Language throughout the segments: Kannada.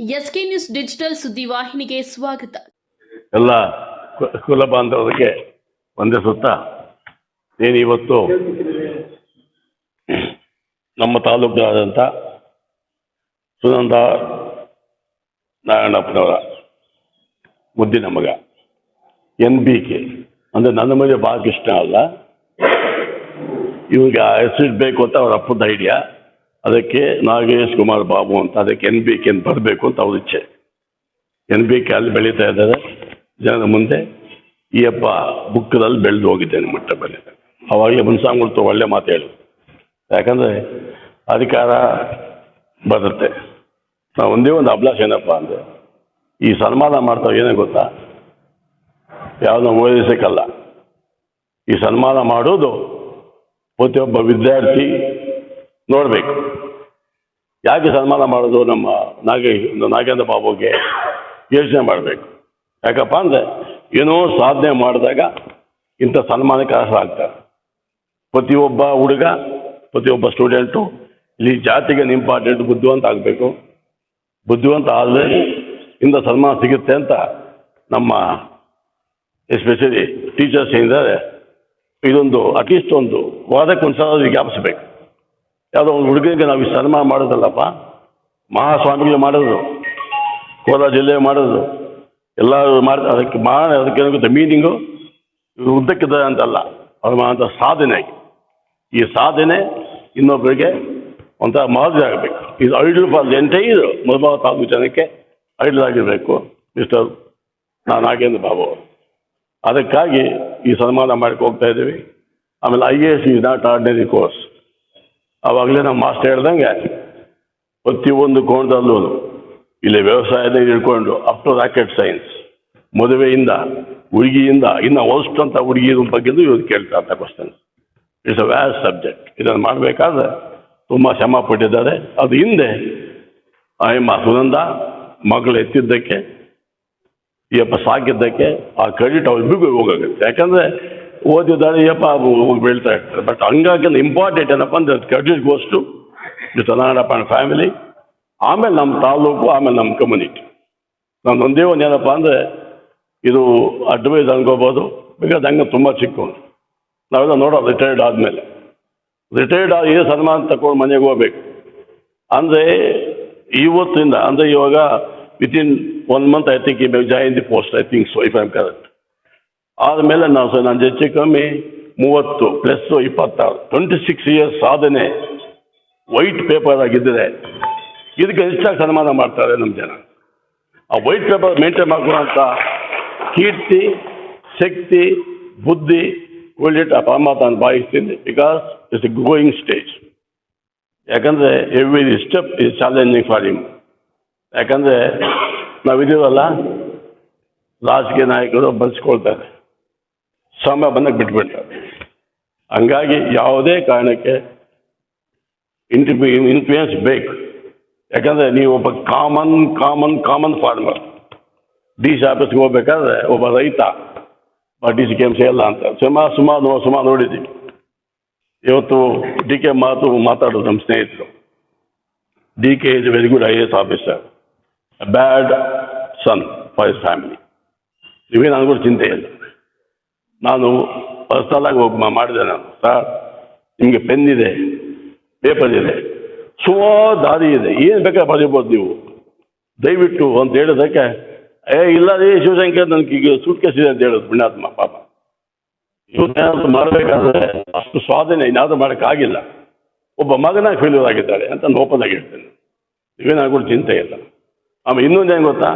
ಎಸ್ಕೆ ನ್ಯೂಸ್ ಡಿಜಿಟಲ್ ಸುದ್ದಿವಾಹಿನಿಗೆ ಸ್ವಾಗತ. ಎಲ್ಲ ಕುಲ ಬಾಂಧವರಿಗೆ ಒಂದೇ ಸುತ್ತ. ಏನು ಇವತ್ತು? ನಮ್ಮ ತಾಲೂಕಿನಾದಂಥ ಸುನಂದ ನಾರಾಯಣಪ್ಪನವರ ಮುದ್ದಿನ ಮಗ, ಎನ್ ಬಿ ಕೆ. ಅಂದರೆ ನನ್ನ ಮೇಲೆ ಭಾಳ ಇಷ್ಟ ಅಲ್ಲ. ಇವಾಗ ಹೆಸರಿಡ್ಬೇಕು ಅಂತ ಅವ್ರ ಅಪ್ಪದ ಐಡಿಯಾ ಅದಕ್ಕೆ ನಾಗೇಶ್ ಕುಮಾರ್ ಬಾಬು ಅಂತ, ಅದಕ್ಕೆ ಎನ್ ಬಿ ಕೆ ಬರಬೇಕು ಅಂತ ಅವ್ರ ಇಚ್ಛೆ. ಎನ್ ಬಿ ಕೆ ಅಲ್ಲಿ ಬೆಳೀತಾ ಇದ್ದಾರೆ. ಜನರ ಮುಂದೆ ಈ ಹಬ್ಬ ಬುಕ್ಕದಲ್ಲಿ ಬೆಳೆದು ಹೋಗಿದ್ದೇನೆ ಮಟ್ಟ ಬೆಳೀತಾರೆ ಅವಾಗಲೇ ಮುನ್ಸಾಂಗುಳ್ತು ಒಳ್ಳೆ ಮಾತು ಹೇಳು. ಯಾಕಂದರೆ ಅಧಿಕಾರ ಬರುತ್ತೆ. ನಾವು ಒಂದೇ ಒಂದು ಅಭ್ಯಾಸ ಏನಪ್ಪ ಅಂದರೆ, ಈ ಸನ್ಮಾನ ಮಾಡ್ತಾವೆ ಏನೇ ಗೊತ್ತಾ? ಯಾವುದೋ ಓದಿಸಕ್ಕಲ್ಲ. ಈ ಸನ್ಮಾನ ಮಾಡೋದು ಪ್ರತಿಯೊಬ್ಬ ವಿದ್ಯಾರ್ಥಿ ನೋಡಬೇಕು. ಯಾಕೆ ಸನ್ಮಾನ ಮಾಡೋದು ನಮ್ಮ ನಾಗೇ ನಾಗೇಂದ್ರ ಬಾಬುಗೆ ಯೋಚನೆ ಮಾಡಬೇಕು. ಯಾಕಪ್ಪ ಅಂದರೆ ಏನೋ ಸಾಧನೆ ಮಾಡಿದಾಗ ಇಂಥ ಸನ್ಮಾನಕ್ಕೆ ಅರ್ಹರಾಗ್ತಾರೆ ಪ್ರತಿಯೊಬ್ಬ ಹುಡುಗ, ಪ್ರತಿಯೊಬ್ಬ ಸ್ಟೂಡೆಂಟು ಇಲ್ಲಿ ಜಾತಿಗೆ ಇಂಪಾರ್ಟೆಂಟ್ ಬುದ್ಧಿವಂತ ಆಗಬೇಕು. ಬುದ್ಧಿವಂತ ಆದರೆ ಇಂಥ ಸನ್ಮಾನ ಸಿಗುತ್ತೆ ಅಂತ ನಮ್ಮ ಎಸ್ಪೆಷಲಿ ಟೀಚರ್ಸ್ ಏನಿದ್ದಾರೆ ಇದೊಂದು ಅಟ್ಲೀಸ್ಟ್ ಒಂದು ವಾದಕ್ಕೆ ಒಂದು ಸಲ ವಿಜ್ಞಾಪಿಸ್ಬೇಕು ಯಾವುದೋ ಒಂದು ಹುಡುಗನಿಗೆ ನಾವು ಈ ಸನ್ಮಾನ ಮಾಡೋದಲ್ಲಪ್ಪ. ಮಹಾಸ್ವಾಮಿಗಳು ಮಾಡೋದು, ಕೋಲಾರ ಜಿಲ್ಲೆ ಮಾಡೋದು, ಎಲ್ಲರೂ ಮಾಡಿ, ಅದಕ್ಕೆ ಮಾ ಅದಕ್ಕೆ ಏನಾಗುತ್ತೆ ಮೀನಿಂಗು ಉದ್ದಕ್ಕಿದೆ ಅಂತಲ್ಲ, ಅವ್ರು ಮಾಡುವಂಥ ಸಾಧನೆ ಈ ಸಾಧನೆ ಇನ್ನೊಬ್ಬರಿಗೆ ಒಂಥರ ಮಾದರಿ ಆಗಬೇಕು. ಇದು ಐಡಲ್ ಫಾರ್ ಎಂಟೈರ್ ಮಧುಮಾವ ತಾಲೂಕು ಜನಕ್ಕೆ ಐಡಲ್ ಆಗಿರಬೇಕು ಮಿಸ್ಟರ್ ನಾನು ನಾಗೇಂದ್ರ ಬಾಬು ಅದಕ್ಕಾಗಿ ಈ ಸನ್ಮಾನ ಮಾಡ್ಕೊ ಹೋಗ್ತಾ ಇದ್ದೀವಿ. ಆಮೇಲೆ I A S is not ordinary course. ಆವಾಗಲೇ ನಮ್ಮ ಮಾಸ್ಟರ್ ಹೇಳ್ದಂಗೆ ಪ್ರತಿಯೊಂದು ಕೋಣದಲ್ಲೂ ಇಲ್ಲಿ ವ್ಯವಸಾಯದ ಹಿಡ್ಕೊಂಡು ಅಪ್ ಟು ರಾಕೆಟ್ ಸೈನ್ಸ್ ಮದುವೆಯಿಂದ, ಹುಡುಗಿಯಿಂದ, ಇನ್ನು ವರ್ಸ್ಟ್ ಅಂತ ಹುಡುಗಿ ಬಗ್ಗೆದು ಇವ್ರು ಕೇಳ್ತಾ ಅಂತ question it's a vast subject ಇದನ್ನು ಮಾಡಬೇಕಾದ್ರೆ ತುಂಬ ಶ್ರಮ ಪಟ್ಟಿದ್ದಾರೆ. ಅದು ಹಿಂದೆ ಆಯಮ್ಮ ಸುನಂದ ಮಗಳು ಎತ್ತಿದ್ದಕ್ಕೆ, ಈ ಅಪ್ಪ ಸಾಕಿದ್ದಕ್ಕೆ ಆ ಕ್ರೆಡಿಟ್ ಅವ್ರಿಗೂ ಹೋಗುತ್ತೆ ಯಾಕಂದರೆ ಓದಿದ್ದಾರೆ ಯಪ್ಪ ಬೀಳ್ತಾ ಇರ್ತಾರೆ ಬಟ್ ಹಂಗಾಗಿ ಇಂಪಾರ್ಟೆಂಟ್ ಏನಪ್ಪ ಅಂದರೆ ಕ್ರೆಡಿಟ್ ಗೋಸ್ಟು ಅಂಡ್ ಫ್ಯಾಮಿಲಿ ಆಮೇಲೆ ನಮ್ಮ ತಾಲೂಕು, ಆಮೇಲೆ ನಮ್ಮ ಕಮ್ಯುನಿಟಿ ನಾನು ಒಂದೇ ಒಂದು ಏನಪ್ಪ ಅಂದರೆ, ಇದು ಅಡ್ವೈಸ್ ಅನ್ಕೋಬೋದು. ಬಿಕಾಸ್ ಹಂಗೆ ತುಂಬ ಚಿಕ್ಕವನು. ನಾವೆಲ್ಲ ನೋಡೋ ರಿಟೈರ್ಡ್ ಆದಮೇಲೆ. ರಿಟೈರ್ಡ್ ಆಗಿ ಸನ್ಮಾನ ತಗೊಂಡು ಮನೆಗೆ ಹೋಗ್ಬೇಕು? ಅಂದರೆ, ಇವತ್ತಿಂದ, ಅಂದರೆ ಇವಾಗ within one month I think ಈ join the post I think so if I am correct ಆದಮೇಲೆ ನಾವು ಸರ್ ನಾನು ಹೆಚ್ಚು ಕಮ್ಮಿ ಮೂವತ್ತು ಪ್ಲಸ್ಸು ಇಪ್ಪತ್ತಾರು ಟ್ವೆಂಟಿ ಸಿಕ್ಸ್ ಇಯರ್ಸ್ ಸಾಧನೆ ವೈಟ್ ಪೇಪರ್ ಆಗಿದ್ದರೆ ಇದಕ್ಕೆ ಹೆಚ್ಚಾಗಿ ಸನ್ಮಾನ ಮಾಡ್ತಾರೆ ನಮ್ಮ ಜನ. ಆ ವೈಟ್ ಪೇಪರ್ ಮೇಂಟೈನ್ ಮಾಡ್ಕೊಳ್ಳೋಂಥ ಕೀರ್ತಿ, ಶಕ್ತಿ, ಬುದ್ಧಿ, ಒಳ್ಳೆಟ ಪರಮಾತ್ಮ ಭಾವಿಸ್ತೀನಿ because it's a growing stage ಯಾಕಂದರೆ every step is challenging for him ಯಾಕಂದರೆ ನಾವಿದ್ದೀವಲ್ಲ ರಾಜಕೀಯ ನಾಯಕರು ಬರೆಸ್ಕೊಳ್ತಾರೆ ಸಮಯ ಬಂದಾಗ ಬಿಟ್ಬಿಡ್ತಾರೆ ಹಂಗಾಗಿ ಯಾವುದೇ ಕಾರಣಕ್ಕೆ ಇಂಟಿ ಇನ್ಫ್ಲೂಯೆನ್ಸ್ ಬೇಕು. ಯಾಕಂದರೆ ನೀವು ಒಬ್ಬ common common common farmer D C ಆಫೀಸ್ಗೆ ಹೋಗ್ಬೇಕಾದ್ರೆ ಒಬ್ಬ ರೈತ. D C K M C ಎಲ್ಲ ಅಂತ. ಸುಮಾರು ಸುಮಾರು ಸುಮಾರು ನೋಡಿದ್ದೀವಿ ಇವತ್ತು ಡಿ ಕೆ ಮಾತು ಮಾತಾಡೋದು ನಮ್ಮ ಸ್ನೇಹಿತರು. D K is very good I A S officer bad son for his family ನೀವೇನು ಅನ್ಕೊಂಡು ಚಿಂತೆ ಇಲ್ಲ. ನಾನು ಪರ್ಸನಲ್ ಆಗಿ ಹೋಗಿ ಮಾಡಿದೆ ನಾನು. ಸರ್ ನಿಮಗೆ ಪೆನ್ ಇದೆ ಪೇಪರ್ ಇದೆ ಸುಮಾರು ದಾರಿ ಇದೆ. ಏನು ಬೇಕಾದ್ರೆ ಬರೀಬೋದು ನೀವು. ದಯವಿಟ್ಟು ಅಂತ ಹೇಳಿದಕ್ಕೆ ಏ, ಇಲ್ಲ ರೀ, ಶಿವಶಂಕರ್ ನನಗೆ ಈಗ ಸೂಟ್ ಕೇಸ್ ಇದೆ ಅಂತ ಹೇಳೋದು ಪುಣ್ಯಾತ್ಮ ಪಾಪ. ಇವತ್ತೇನಾದ್ರು ಮಾಡಬೇಕಾದ್ರೆ ಅಷ್ಟು ಸ್ವಾಧೀನ ಏನಾದರೂ ಮಾಡೋಕ್ಕಾಗಿಲ್ಲ. ಒಬ್ಬ ಮಗನ ಫೇಲ್ಯೂರ್ ಆಗಿದ್ದಾಳೆ ಅಂತ ಓಪನ್ ಆಗಿ ಹೇಳ್ತೇನೆ. ಕೂಡ ಚಿಂತೆ ಇಲ್ಲ. ಆಮೇಲೆ ಇನ್ನೊಂದು ಏನು ಗೊತ್ತಾ?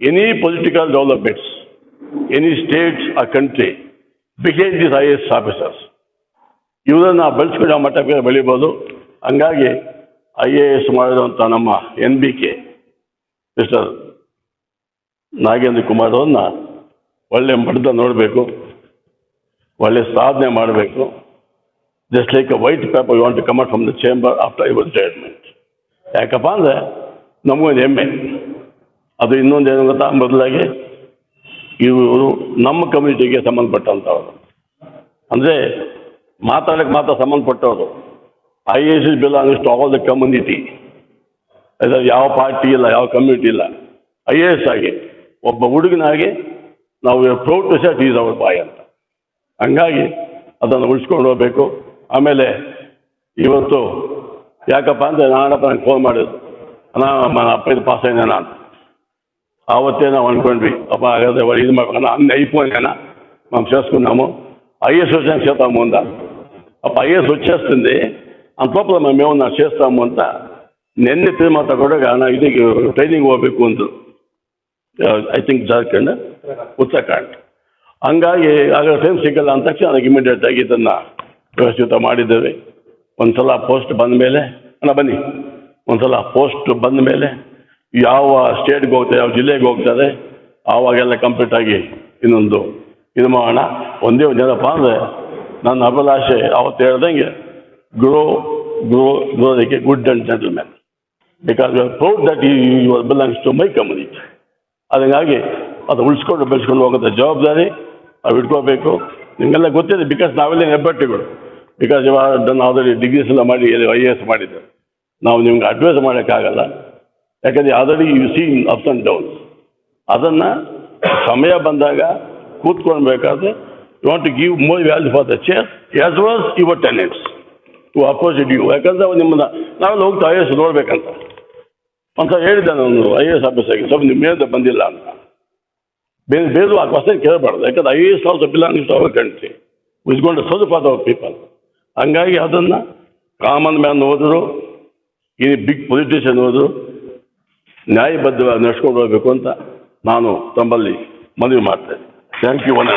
Any political developments any states ಆ country behave this S officers. ಇವರನ್ನು ನಾವು ಬೆಳೆಸ್ಕೊಂಡು ಮಟ್ಟಕ್ಕೆ ಬೆಳಿಬೋದು. ಹಂಗಾಗಿ ಐ ಎ ಎಸ್ ಮಾಡಿದಂಥ ನಮ್ಮ N B K mister Nagendra Kumar ಅವ್ರನ್ನ ಒಳ್ಳೆ ಮಠದ ನೋಡಬೇಕು. ಒಳ್ಳೆ ಸಾಧನೆ ಮಾಡಬೇಕು. Just like a white paper you want to come out from the chamber after your retirement ಯಾಕಪ್ಪ ಅಂದರೆ ನಮಗೊಂದು ಹೆಮ್ಮೆ. ಅದು ಇನ್ನೊಂದು ಏನು ಗೊತ್ತಾ? ಮೊದಲಾಗಿ ಇವರು ನಮ್ಮ ಕಮ್ಯುನಿಟಿಗೆ ಸಂಬಂಧಪಟ್ಟಂಥವ್ರು. ಅಂದರೆ ಮಾತಾಡಕ್ಕೆ ಮಾತ್ರ ಸಂಬಂಧಪಟ್ಟವರು. I A S belongs to all the community ಅದರಲ್ಲಿ ಯಾವ ಪಾರ್ಟಿ ಇಲ್ಲ, ಯಾವ ಕಮ್ಯುನಿಟಿ ಇಲ್ಲ. ಐ ಎ ಎಸ್ ಆಗಿ, ಒಬ್ಬ ಹುಡುಗನಾಗಿ ನಾವು proud to set is our boy ಅಂತ. ಹಂಗಾಗಿ ಅದನ್ನು ಉಳಿಸ್ಕೊಂಡು ಹೋಗಬೇಕು. ಆಮೇಲೆ ಇವತ್ತು ಯಾಕಪ್ಪ ಅಂದರೆ ನಾನು ಅಪ್ಪ ನಂಗೆ ಫೋನ್ ಮಾಡಿದ್ದು. ನಾನು ಅಪ್ಪ ಇದು ಪಾಸ್ ಆಯ್ತು ನಾನು. ఆవత్తే ನಾವು అనుకోండి అప్ప అదే వాడు ఇది మాకు అన్ని అయిపోయినా మనం చేసుకున్నాము ఐఏఎస్ వచ్చాక చేద్దాము అందా అప్పుడు ఐఏఎస్ వచ్చేస్తుంది అంతలోపల మేము ఏమన్నా చేస్తాము ಅಂತ ನಿನ್ನೆ ತಿರುಮತ ಕೊಡಗ ನಾ ಇದಕ್ಕೆ ಟ್ರೈನಿಂಗ್ ಹೋಗ್ಬೇಕು ಅಂದ್ರು ಐ ಥಿಂಕ್ ಜಾರ್ಖಂಡ್ ಉತ್ತರಾಖಂಡ್ ಹಂಗಾಗಿ ಆಗ ಟೈಮ್ ಸಿಗಲ್ಲ ಅಂದ ತಕ್ಷಣ ಅದಕ್ಕೆ ಇಮಿಡಿಯೇಟ್ ಆಗಿ ಇದನ್ನು ವ್ಯವಸ್ಥಿತ ಮಾಡಿದ್ದೇವೆ ಒಂದ್ಸಲ ಪೋಸ್ಟ್ ಬಂದ ಮೇಲೆ ಅಣ್ಣ ಬನ್ನಿ ಒಂದ್ಸಲ ಪೋಸ್ಟ್ ಬಂದ ಮೇಲೆ ಯಾವ ಸ್ಟೇಟ್ಗೆ ಹೋಗ್ತಾರೆ, ಯಾವ ಜಿಲ್ಲೆಗೆ ಹೋಗ್ತಾರೆ, ಆವಾಗೆಲ್ಲ ಕಂಪ್ಲೀಟ್ ಆಗಿ ಇನ್ನೊಂದು ಇದು ಮಾಡೋಣ ಒಂದೇ ಒಂದು ಏನಪ್ಪ ಅಂದರೆ ನನ್ನ ಅಭಿಲಾಷೆ ಅವತ್ತು ಹೇಳ್ದಂಗೆ grow grow ಗ್ರೋದಕ್ಕೆ good and gentleman because you are proud that you belongs to my community ಅದಕ್ಕಾಗಿ ಅದು ಉಳಿಸ್ಕೊಂಡು ಬೆಳೆಸ್ಕೊಂಡು ಹೋಗೋದ ಜವಾಬ್ದಾರಿ ನಾವು ಇಟ್ಕೋಬೇಕು. ನಿಮಗೆಲ್ಲ ಗೊತ್ತಿದೆ ಬಿಕಾಸ್ ನಾವೆಲ್ಲ ಹೆಬ್ಬಟ್ಟಿಗಳು ಬಿಕಾಸ್ ಇವಾಗ ಆಲ್ರೆಡಿ ಡಿಗ್ರೀಸ್ ಎಲ್ಲ ಮಾಡಿ ಐ ಎ ಎಸ್ ಮಾಡಿದ್ದೆ ನಾವು ನಿಮ್ಗೆ ಅಡ್ವೈಸ್ ಮಾಡೋಕ್ಕಾಗಲ್ಲ. ಯಾಕಂದರೆ already you see ups and downs ಅದನ್ನು ಸಮಯ ಬಂದಾಗ ಕೂತ್ಕೊಳ್ಬೇಕಾದ್ರೆ you want to give more value for the chair as was your tenants to opposite you ಯಾಕಂದರೆ ಅವ್ರು ನಿಮ್ಮನ್ನ ನಾವೆಲ್ಲ ಹೋಗ್ತಾ ಐ ಎಸ್ ನೋಡ್ಬೇಕಂತ. ಅಂತ ಹೇಳಿದ್ದೆ ನಾನು ಐ ಎ ಎಸ್ ಆಫೀಸರ್ಗೆ ಸ್ವಲ್ಪ ನಿಮ್ಮ ಮೇಲೆ ಬಂದಿಲ್ಲ ಅಂತ. ಬೇರೆ ಬೇರೆ ಆ ಕ್ವಶನ್ ಕೇಳಬಾರ್ದು. ಯಾಕಂದ್ರೆ I A S also belongs to our country ಇಸ್ಕೊಂಡು ಸ್ವಲ್ಪ ಫಾರ್ ಅವರ್ ಪೀಪಲ್ ಹಂಗಾಗಿ ಅದನ್ನು ಕಾಮನ್ ಮ್ಯಾನ್ ಹೋದರು ಈ ಬಿಗ್ ಪೊಲಿಟಿಷಿಯನ್ ಹೋದರು ನ್ಯಾಯಬದ್ಧವಾಗಿ ನಡೆಸ್ಕೊಂಡು ಹೋಗ್ಬೇಕು ಅಂತ ನಾನು ತಮ್ಮಲ್ಲಿ ಮನವಿ ಮಾಡ್ತೇನೆ. Thank you one